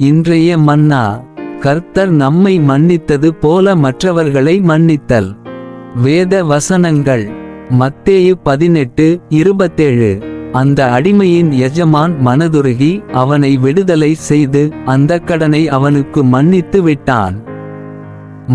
இன்றைய மன்னா கர்த்தர் நம்மை மன்னித்தது போல மற்றவர்களை மன்னித்தல். வேத வசனங்கள் மத்தேயு பதினெட்டு இருபத்தேழு. அந்த அடிமையின் எஜமான் மனதுருகி அவனை விடுதலை செய்து அந்த கடனை அவனுக்கு மன்னித்து விட்டான்.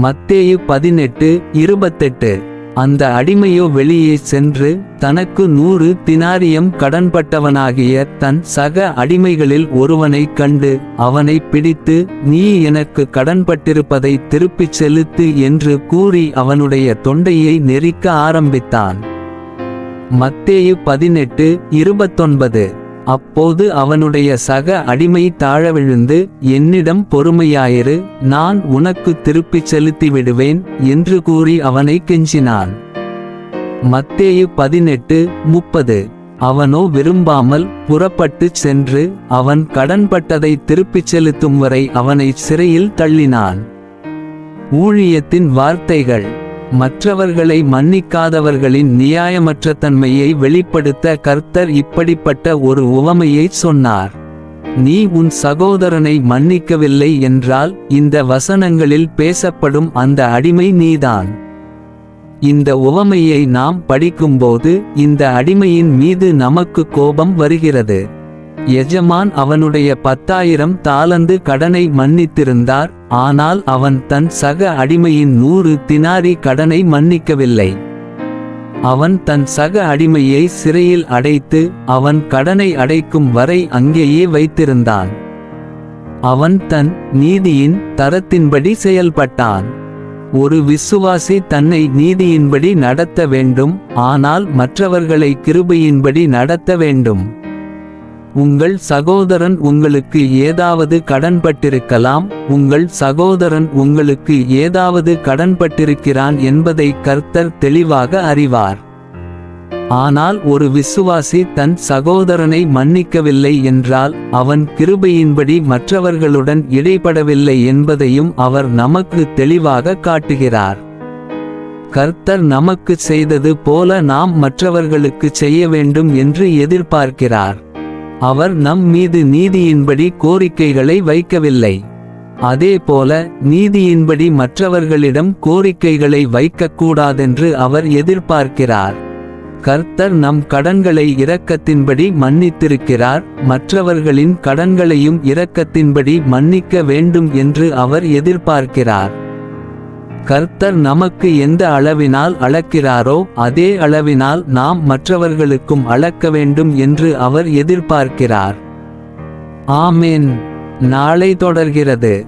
மத்தேயு பதினெட்டு இருபத்தெட்டு. அந்த அடிமையோ வெளியே சென்று தனக்கு நூறு தினாரியம் கடன்பட்டவனாகிய தன் சக அடிமைகளில் ஒருவனைக் கண்டு அவனை பிடித்து நீ எனக்கு கடன்பட்டிருப்பதை திருப்பிச் செலுத்து என்று கூறி அவனுடைய தொண்டையை நெரிக்க ஆரம்பித்தான். மத்தேயு பதினெட்டு இருபத்தொன்பது. அப்போது அவனுடைய சக அடிமை தாழ விழுந்து என்னிடம் பொறுமையாயிரு நான் உனக்கு திருப்பிச் செலுத்தி விடுவேன் என்று கூறி அவனை கெஞ்சினான். மத்தேயு பதினெட்டு முப்பது. அவனோ விரும்பாமல் புறப்பட்டுச் சென்று அவன் கடன்பட்டதை திருப்பிச் செலுத்தும் வரை அவனை சிறையில் தள்ளினான். ஊழியத்தின் வார்த்தைகள். மற்றவர்களை மன்னிக்காதவர்களின் நியாயமற்ற தன்மையை வெளிப்படுத்த கர்த்தர் இப்படிப்பட்ட ஒரு உவமையை சொன்னார். நீ உன் சகோதரனை மன்னிக்கவில்லை என்றால் இந்த வசனங்களில் பேசப்படும் அந்த அடிமை நீதான். இந்த உவமையை நாம் படிக்கும்போது இந்த அடிமையின் மீது நமக்கு கோபம் வருகிறது. எஜமான் அவனுடைய பத்தாயிரம் தாளந்து கடனை மன்னித்திருந்தார் ஆனால் அவன் தன் சக அடிமையின் நூறு தினாரி கடனை மன்னிக்கவில்லை. அவன் தன் சக அடிமையை சிறையில் அடைத்து அவன் கடனை அடைக்கும் வரை அங்கேயே வைத்திருந்தான். அவன் தன் நீதியின் தரத்தின்படி செயல்பட்டான். ஒரு விசுவாசி தன்னை நீதியின்படி நடத்த வேண்டும் ஆனால் மற்றவர்களை கிருபையின்படி நடத்த வேண்டும். உங்கள் சகோதரன் உங்களுக்கு ஏதாவது கடன்பட்டிருக்கலாம் உங்கள் சகோதரன் உங்களுக்கு ஏதாவது கடன்பட்டிருக்கிறான் என்பதை கர்த்தர் தெளிவாக அறிவார். ஆனால் ஒரு விசுவாசி தன் சகோதரனை மன்னிக்கவில்லை என்றால் அவன் கிருபையின்படி மற்றவர்களுடன் இடைப்படவில்லை என்பதையும் அவர் நமக்கு தெளிவாக காட்டுகிறார். கர்த்தர் நமக்கு செய்தது போல நாம் மற்றவர்களுக்கு செய்ய வேண்டும் என்று எதிர்பார்க்கிறார். அவர் நம் மீது நீதியின்படி கோரிக்கைகளை வைக்கவில்லை. அதேபோல நீதியின்படி மற்றவர்களிடம் கோரிக்கைகளை வைக்கக்கூடாதென்று அவர் எதிர்பார்க்கிறார். கர்த்தர் நம் கடன்களை இரக்கத்தின்படி மன்னித்திருக்கிறார் மற்றவர்களின் கடன்களையும் இரக்கத்தின்படி மன்னிக்க வேண்டும் என்று அவர் எதிர்பார்க்கிறார். கர்த்தர் நமக்கு எந்த அளவினால் அளக்கிறாரோ அதே அளவினால் நாம் மற்றவர்களுக்கும் அளக்க வேண்டும் என்று அவர் எதிர்பார்க்கிறார். ஆமேன். நாளை தொடர்கிறது.